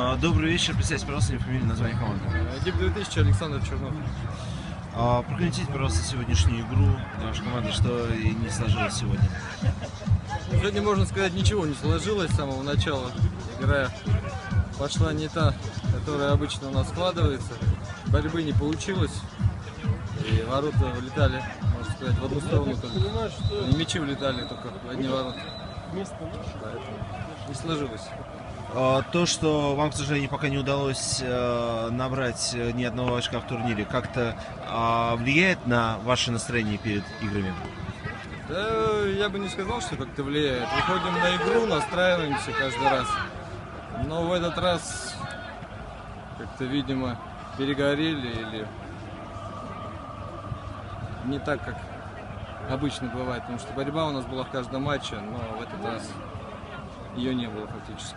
А, Добрый вечер. Представьте, пожалуйста, имя, фамилия, название команды. ГИП 2000 Александр Чернов. А, Прокомментируйте, пожалуйста, сегодняшнюю игру вашей команды, что и не сложилось сегодня. Сегодня, можно сказать, ничего не сложилось с самого начала. Игра пошла не та, которая обычно у нас складывается. Борьбы не получилось. И ворота улетали, можно сказать, в одну сторону только. И мячи улетали только в одни ворота. Поэтому не сложилось. А, То, что вам, к сожалению, пока не удалось э, набрать э, ни одного очка в турнире, как-то а, влияет на ваше настроение перед играми? Да, я бы не сказал, что как-то влияет. Выходим на игру, настраиваемся каждый раз. Но в этот раз как-то, видимо, перегорели или не так, как обычно бывает. Потому что борьба у нас была в каждом матче, но в этот раз ее не было фактически.